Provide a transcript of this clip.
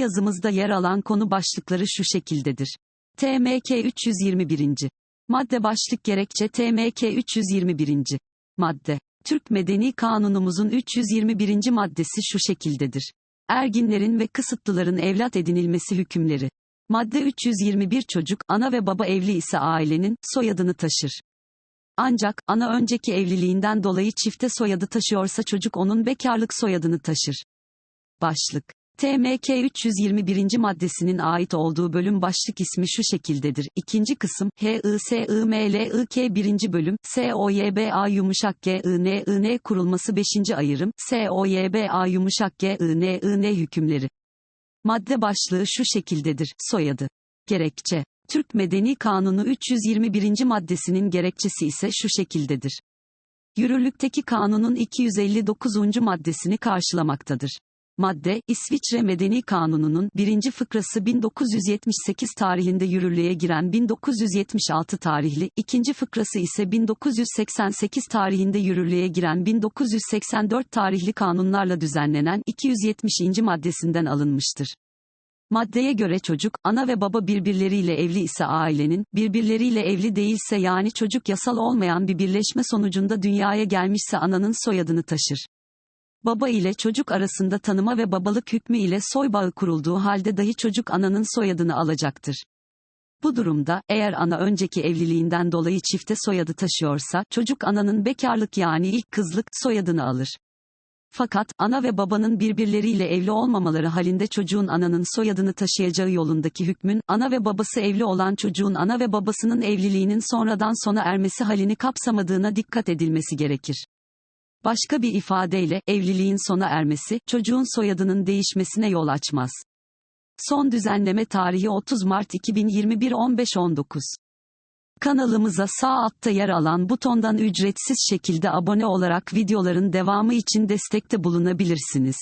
yazımızda yer alan konu başlıkları şu şekildedir. TMK 321. Madde başlık gerekçe TMK 321. Madde. Türk Medeni Kanunumuzun 321. maddesi şu şekildedir. Erginlerin ve kısıtlıların evlat edinilmesi hükümleri. Madde 321 çocuk, ana ve baba evli ise ailenin, soyadını taşır. Ancak, ana önceki evliliğinden dolayı çifte soyadı taşıyorsa çocuk onun bekarlık soyadını taşır. Başlık. TMK 321. maddesinin ait olduğu bölüm başlık ismi şu şekildedir. İkinci kısım, HISIMLIK 1. bölüm, SOYBA yumuşak GININ kurulması 5. ayırım, SOYBA yumuşak GININ hükümleri. Madde başlığı şu şekildedir, soyadı. Gerekçe. Türk Medeni Kanunu 321. maddesinin gerekçesi ise şu şekildedir. Yürürlükteki kanunun 259. maddesini karşılamaktadır. Madde, İsviçre Medeni Kanunu'nun birinci fıkrası 1978 tarihinde yürürlüğe giren 1976 tarihli, ikinci fıkrası ise 1988 tarihinde yürürlüğe giren 1984 tarihli kanunlarla düzenlenen 270. maddesinden alınmıştır. Maddeye göre çocuk, ana ve baba birbirleriyle evli ise ailenin, birbirleriyle evli değilse yani çocuk yasal olmayan bir birleşme sonucunda dünyaya gelmişse ananın soyadını taşır. Baba ile çocuk arasında tanıma ve babalık hükmü ile soy bağı kurulduğu halde dahi çocuk ananın soyadını alacaktır. Bu durumda, eğer ana önceki evliliğinden dolayı çifte soyadı taşıyorsa, çocuk ananın bekarlık yani ilk kızlık soyadını alır. Fakat, ana ve babanın birbirleriyle evli olmamaları halinde çocuğun ananın soyadını taşıyacağı yolundaki hükmün, ana ve babası evli olan çocuğun ana ve babasının evliliğinin sonradan sona ermesi halini kapsamadığına dikkat edilmesi gerekir. Başka bir ifadeyle, evliliğin sona ermesi, çocuğun soyadının değişmesine yol açmaz. Son düzenleme tarihi 30 Mart 2021 15-19. Kanalımıza sağ altta yer alan butondan ücretsiz şekilde abone olarak videoların devamı için destekte bulunabilirsiniz.